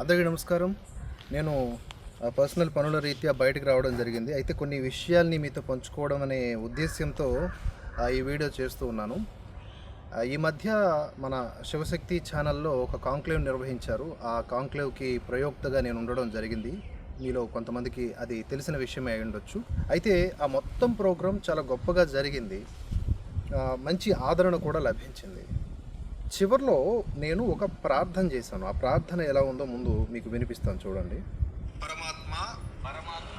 అందరికీ నమస్కారం. నేను పర్సనల్ పనుల రీత్యా బయటకు రావడం జరిగింది. అయితే కొన్ని విషయాల్ని మీతో పంచుకోవడం అనే ఉద్దేశ్యంతో ఈ వీడియో చేస్తూ ఉన్నాను. ఈ మధ్య మన శివశక్తి ఛానల్లో ఒక కాంక్లేవ్ నిర్వహించారు. ఆ కాంక్లేవ్కి ప్రయోక్తగా నేను ఉండడం జరిగింది. మీలో కొంతమందికి అది తెలిసిన విషయమే అయి ఉండొచ్చు. అయితే ఆ మొత్తం ప్రోగ్రాం చాలా గొప్పగా జరిగింది. మంచి ఆదరణ కూడా లభించింది. చివర్లో నేను ఒక ప్రార్థన చేశాను. ఆ ప్రార్థన ఎలా ఉందో ముందు మీకు వినిపిస్తాను చూడండి. పరమాత్మ పరమాత్మ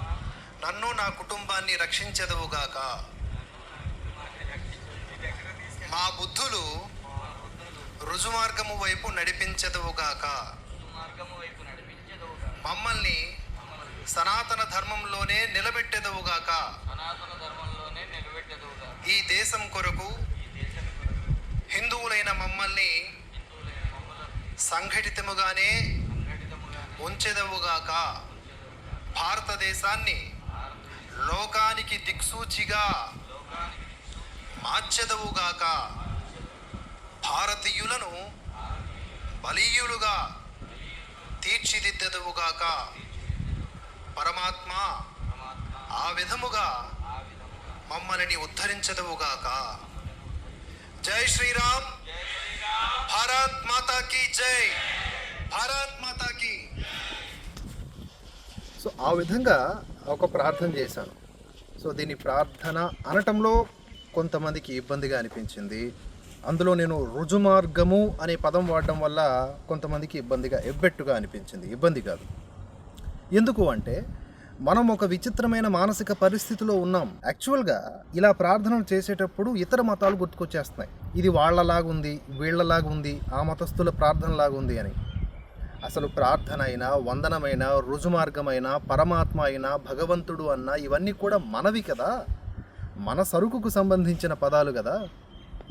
నన్ను నా కుటుంబాన్ని రక్షించదవుగాక మా బుద్ధులు రుజుమార్గము వైపు నడిపించదవుగాక మార్గము వైపు నడిపించదవుగా మమ్మల్ని సనాతన ధర్మంలోనే నిలబెట్టెదవుగాక ఈ దేశం కొరకు హిందువులైన మమ్మల్ని సంఘటితముగానే ఉంచెదవుగాక భారతదేశాన్ని లోకానికి దిక్సూచిగా మార్చెదవుగాక భారతీయులను బలీయులుగా తీర్చిదిద్దెదవుగాక పరమాత్మ ఆ విధముగా ఆ విధముగా మమ్మల్ని ఉద్ధరించదవుగాక. జై శ్రీరామ్. భారత్ మాతా కీ జై భారత్ మాతా కీ సో ఆ విధంగా ఒక ప్రార్థన చేశాను. సో దీని ప్రార్థన అనటంలో కొంతమందికి ఇబ్బందిగా అనిపించింది. అందులో నేను రుజుమార్గము అనే పదం వాడడం వల్ల కొంతమందికి ఇబ్బందిగా ఎబ్బెట్టుగా అనిపించింది. ఇబ్బంది కాదు. ఎందుకు అంటే మనం ఒక విచిత్రమైన మానసిక పరిస్థితిలో ఉన్నాం. యాక్చువల్గా ఇలా ప్రార్థనలు చేసేటప్పుడు ఇతర మతాలు గుర్తుకొచ్చేస్తున్నాయి. ఇది వాళ్ళలాగుంది వీళ్ళలాగుంది ఆ మతస్థుల ప్రార్థనలాగుంది అని. అసలు ప్రార్థన అయినా వందనమైన రుజుమార్గమైన పరమాత్మ అయినా భగవంతుడు అన్న ఇవన్నీ కూడా మనవి కదా? మన సరుకుకు సంబంధించిన పదాలు కదా?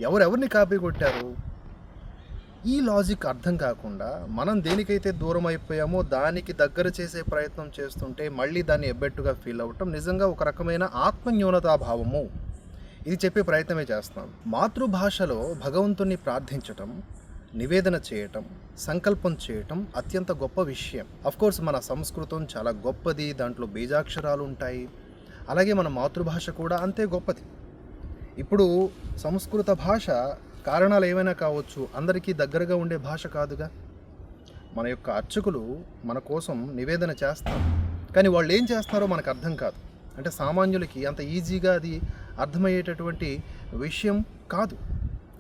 ఎవరెవరిని కాపీ కొట్టారు? ఈ లాజిక్ అర్థం కాకుండా మనం దేనికైతే దూరం అయిపోయామో దానికి దగ్గర చేసే ప్రయత్నం చేస్తుంటే మళ్ళీ దాన్ని ఎబ్బెట్టుగా ఫీల్ అవ్వటం నిజంగా ఒక రకమైన ఆత్మన్యూనతాభావము ఇది చెప్పే ప్రయత్నమే చేస్తున్నాం మాతృభాషలో భగవంతుణ్ణి ప్రార్థించటం నివేదన చేయటం సంకల్పం చేయటం అత్యంత గొప్ప విషయం. కోర్స్ మన సంస్కృతం చాలా గొప్పది దాంట్లో బీజాక్షరాలు ఉంటాయి. అలాగే మన మాతృభాష కూడా అంతే గొప్పది. ఇప్పుడు సంస్కృత భాష కారణాలు ఏమైనా కావచ్చు అందరికీ దగ్గరగా ఉండే భాష కాదుగా? మన యొక్క అర్చకులు మన కోసం నివేదన చేస్తారు. కానీ వాళ్ళు ఏం చేస్తారో మనకు అర్థం కాదు. అంటే సామాన్యులకి అంత ఈజీగా అది అర్థమయ్యేటటువంటి విషయం కాదు.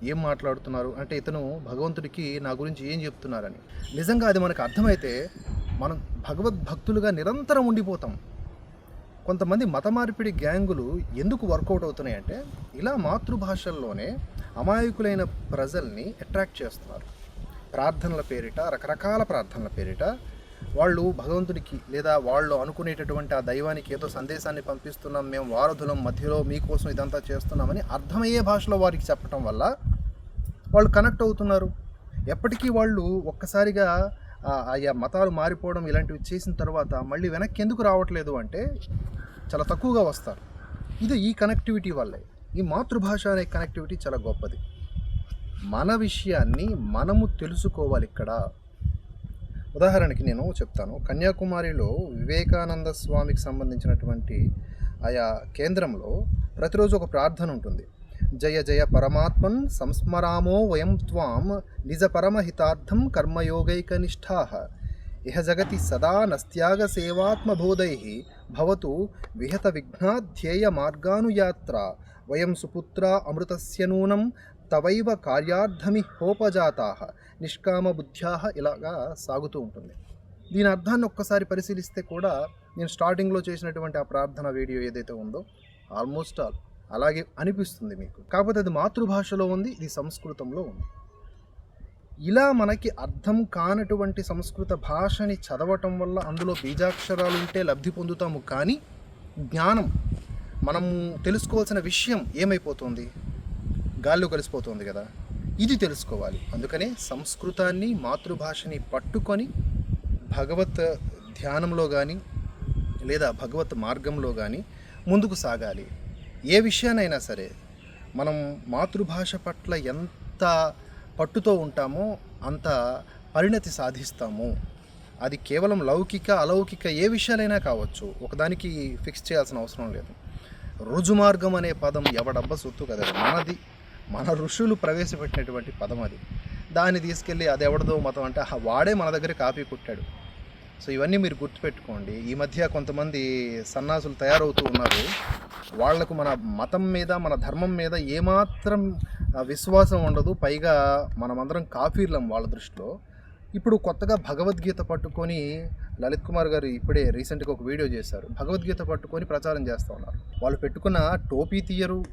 ఏం మాట్లాడుతున్నారు? అంటే ఇతను భగవంతుడికి నా గురించి ఏం చెప్తున్నారని. నిజంగా అది మనకు అర్థమైతే మనం భగవద్భక్తులుగా నిరంతరం ఉండిపోతాం. కొంతమంది మత మార్పిడి గ్యాంగులు ఎందుకు వర్కౌట్ అవుతున్నాయి అంటే ఇలా మాతృభాషల్లోనే అమాయకులైన ప్రజల్ని అట్రాక్ట్ చేస్తున్నారు. ప్రార్థనల పేరిట రకరకాల ప్రార్థనల పేరిట వాళ్ళు భగవంతుడికి లేదా వాళ్ళు అనుకునేటటువంటి ఆ దైవానికి ఏదో సందేశాన్ని పంపిస్తున్నాం మేము వారధులం మధ్యలో మీకోసం ఇదంతా చేస్తున్నామని అర్థమయ్యే భాషలో వారికి చెప్పటం వల్ల వాళ్ళు కనెక్ట్ అవుతున్నారు. ఎప్పటికీ వాళ్ళు ఒక్కసారిగా ఆయా మతాలు మారిపోవడం ఇలాంటివి చేసిన తర్వాత మళ్ళీ వెనక్కి ఎందుకు రావట్లేదు అంటే చాలా తక్కువగా వస్తారు. ఇది ఈ కనెక్టివిటీ వల్లే. ఈ మాతృభాష అనే కనెక్టివిటీ చాలా గొప్పది. మన విషయాన్ని మనము తెలుసుకోవాలి ఇక్కడ. ఉదాహరణకి నేను చెప్తాను. కన్యాకుమారిలో వివేకానంద స్వామికి సంబంధించినటువంటి ఆయా కేంద్రంలో ప్రతిరోజు ఒక ప్రార్థన ఉంటుంది. జయ జయ పరమాత్మన్ సంస్మరామో వయం త్వాం నిజ పరమహితార్థం ఇహ జగతి సదా నస్త్యాగ సేవాత్మబోధై భవతు విహత విఘ్నాధ్యేయ మార్గానుయాత్ర వయం సుపుత్ర అమృతస్య నూనం తవైవ కార్యార్థమి హోపజాతా. నిష్కామబుద్ధ్యా ఇలాగా సాగుతూ ఉంటుంది. దీని అర్థాన్ని ఒక్కసారి పరిశీలిస్తే కూడా నేను స్టార్టింగ్లో చేసినటువంటి ఆ ప్రార్థన వీడియో ఏదైతే ఉందో ఆల్మోస్ట్ ఆల్ అలాగే అనిపిస్తుంది మీకు. కాకపోతే అది మాతృభాషలో ఉంది ఇది సంస్కృతంలో ఉంది. ఇలా మనకి అర్థం కానటువంటి సంస్కృత భాషని చదవటం వల్ల అందులో బీజాక్షరాలు ఉంటే లబ్ధి పొందుతాము. కానీ జ్ఞానం మనము తెలుసుకోవాల్సిన విషయం ఏమైపోతుంది? గాల్లో కలిసిపోతుంది కదా. ఇది తెలుసుకోవాలి. అందుకనే సంస్కృతాన్ని మాతృభాషని పట్టుకొని భగవత్ ధ్యానంలో కానీ లేదా భగవత్ మార్గంలో కానీ ముందుకు సాగాలి. ఏ విషయానైనా సరే మనం మాతృభాష పట్ల ఎంత పట్టుతో ఉంటామో అంత పరిణతి సాధిస్తాము. అది కేవలం లౌకిక అలౌకిక ఏ విషయాలైనా కావచ్చు ఒకదానికి ఫిక్స్ చేయాల్సిన అవసరం లేదు. రుజుమార్గం అనే పదం ఎవడబ్బ సొత్తు కదా మనది. మన ఋషులు ప్రవేశపెట్టినటువంటి పదం అది. దాన్ని తీసుకెళ్ళి అది ఎవడదో మతం అంటే వాడే మన దగ్గర కాపీ కొట్టాడు. సో ఇవన్నీ మీరు గుర్తుపెట్టుకోండి. ఈ మధ్య కొంతమంది సన్నాసులు తయారవుతూ ఉన్నారు. వాళ్ళకు మన మతం మీద మన ధర్మం మీద ఏమాత్రం విశ్వాసం ఉండదు. పైగా మనమందరం కాఫీర్లం వాళ్ళ దృష్టిలో. ఇప్పుడు కొత్తగా భగవద్గీత పట్టుకొని లలిత్ కుమార్ గారు ఇప్పుడే రీసెంట్గా ఒక వీడియో చేశారు. భగవద్గీత పట్టుకొని ప్రచారం చేస్తూ ఉన్నారు. వాళ్ళు పెట్టుకున్న టోపీ తీయరు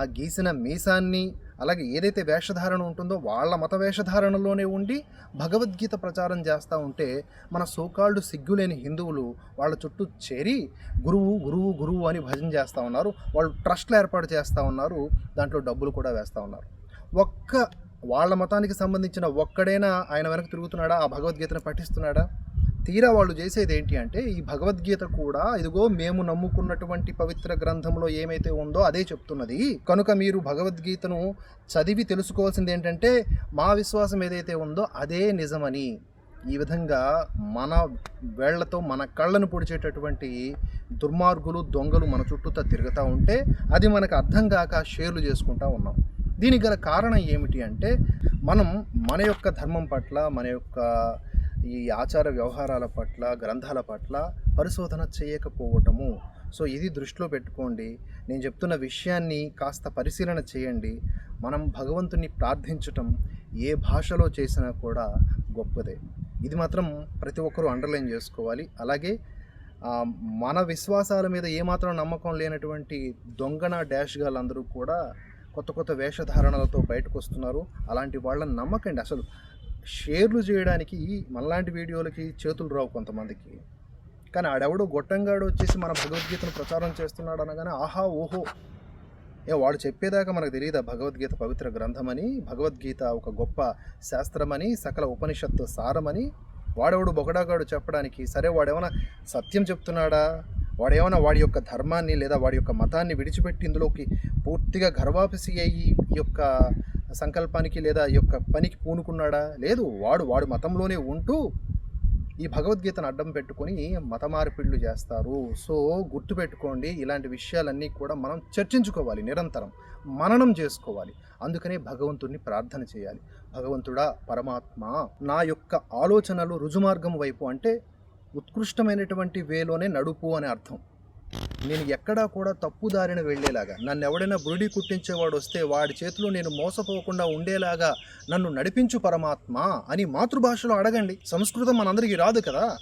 ఆ గీసిన మీసాన్ని అలాగే ఏదైతే వేషధారణ ఉంటుందో వాళ్ళ మత వేషధారణలోనే ఉండి భగవద్గీత ప్రచారం చేస్తూ ఉంటే మన సోకాళ్ళు సిగ్గులేని హిందువులు వాళ్ళ చుట్టూ చేరి గురువు గురువు గురువు అని భజన చేస్తూ ఉన్నారు. వాళ్ళు ట్రస్ట్లు ఏర్పాటు చేస్తూ ఉన్నారు. దాంట్లో డబ్బులు కూడా వేస్తూ ఉన్నారు. ఒక్క వాళ్ళ మతానికి సంబంధించిన ఒక్కడైనా ఆయన వెనక తిరుగుతున్నాడా? ఆ భగవద్గీతను పఠిస్తున్నాడా? తీరా వాళ్ళు చేసేది ఏంటి అంటే ఈ భగవద్గీత కూడా ఇదిగో మేము నమ్ముకున్నటువంటి పవిత్ర గ్రంథంలో ఏమైతే ఉందో అదే చెప్తున్నది. కనుక మీరు భగవద్గీతను చదివి తెలుసుకోవాల్సింది ఏంటంటే మా విశ్వాసం ఏదైతే ఉందో అదే నిజమని. ఈ విధంగా మన వేళ్ళతో మన కళ్ళను పొడిచేటటువంటి దుర్మార్గులు దొంగలు మన చుట్టూతో తిరుగుతూ ఉంటే అది మనకు అర్థం కాక షేర్లు చేసుకుంటా ఉన్నాం. దీనికి గల కారణం ఏమిటి అంటే మనం మన యొక్క ధర్మం పట్ల మన యొక్క ఈ ఆచార వ్యవహారాల పట్ల గ్రంథాల పట్ల పరిశోధన చేయకపోవటము. సో ఇది దృష్టిలో పెట్టుకోండి. నేను చెప్తున్న విషయాన్ని కాస్త పరిశీలన చేయండి. మనం భగవంతుని ప్రార్థించటం ఏ భాషలో చేసినా కూడా గొప్పదే. ఇది మాత్రం ప్రతి ఒక్కరూ అండర్లైన్ చేసుకోవాలి. అలాగే మన విశ్వాసాల మీద ఏమాత్రం నమ్మకం లేనటువంటి దొంగన డాష్ గాళ్ళందరూ కూడా కొత్త కొత్త వేషధారణలతో బయటకు వస్తున్నారు అలాంటి వాళ్ళని నమ్మకండి. అసలు షేర్లు చేయడానికి మనలాంటి వీడియోలకి చేతులు రావు కొంతమందికి. కానీ ఆడెవడో గొట్టంగాడు వచ్చేసి మన భగవద్గీతను ప్రచారం చేస్తున్నాడు అనగానే ఆహా ఓహో. ఏ వాడు చెప్పేదాకా మనకు తెలియదా భగవద్గీత పవిత్ర గ్రంథమని భగవద్గీత ఒక గొప్ప శాస్త్రమని సకల ఉపనిషత్తు సారమని? వాడెవడు బొగడాగాడు చెప్పడానికి? సరే వాడేమైనా సత్యం చెప్తున్నాడా? వాడేమైనా వాడి యొక్క ధర్మాన్ని లేదా వాడి యొక్క మతాన్ని విడిచిపెట్టి ఇందులోకి పూర్తిగా గర్వాపసి అయ్యి ఈ యొక్క సంకల్పానికి లేదా ఈ యొక్క పనికి పూనుకున్నాడా? లేదు వాడు వాడు మతంలోనే ఉంటూ ఈ భగవద్గీతను అడ్డం పెట్టుకొని మత మార్పిళ్ళు చేస్తారు. సో గుర్తుపెట్టుకోండి ఇలాంటి విషయాలన్నీ కూడా మనం చర్చించుకోవాలి నిరంతరం. మననం చేసుకోవాలి. అందుకనే భగవంతుడిని ప్రార్థన చేయాలి. భగవంతుడా పరమాత్మ నా యొక్క ఆలోచనలు రుజుమార్గం వైపు అంటే ఉత్కృష్టమైనటువంటి వేలోనే నడుపు అని అర్థం. నేను ఎక్కడా కూడా తప్పుదారిన వెళ్ళేలాగా నన్ను ఎవడైనా బురుడి కుట్టించేవాడు వస్తే వాడి చేతిలో నేను మోసపోకుండా ఉండేలాగా నన్ను నడిపించు పరమాత్మ అని మాతృభాషలో అడగండి. సంస్కృతం మనందరికీ రాదు కదా.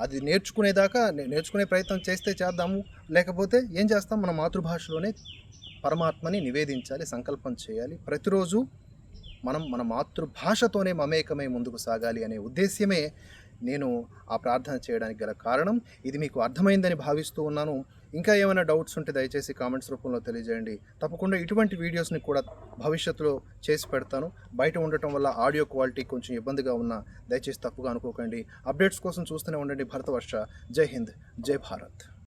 అది నేర్చుకునేదాకా నేర్చుకునే ప్రయత్నం చేస్తే చేద్దాము. లేకపోతే ఏం చేస్తాం? మన మాతృభాషలోనే పరమాత్మని నివేదించాలి సంకల్పం చేయాలి. ప్రతిరోజు మనం మన మాతృభాషతోనే మమేకమై ముందుకు సాగాలి అనే ఉద్దేశ్యమే నేను ఆ ప్రార్థన చేయడానికి గల కారణం. ఇది మీకు అర్థమైందని భావిస్తూ ఉన్నాను. ఇంకా ఏమైనా డౌట్స్ ఉంటే దయచేసి కామెంట్స్ రూపంలో తెలియజేయండి. తప్పకుండా ఇటువంటి వీడియోస్ని కూడా భవిష్యత్తులో చేసి పెడతాను. బయట ఉండటం వల్ల ఆడియో క్వాలిటీ కొంచెం ఇబ్బందిగా ఉన్నా దయచేసి తప్పుగా అనుకోకండి. అప్డేట్స్ కోసం చూస్తూనే ఉండండి భరతవర్ష. జై హింద్. జై భారత్.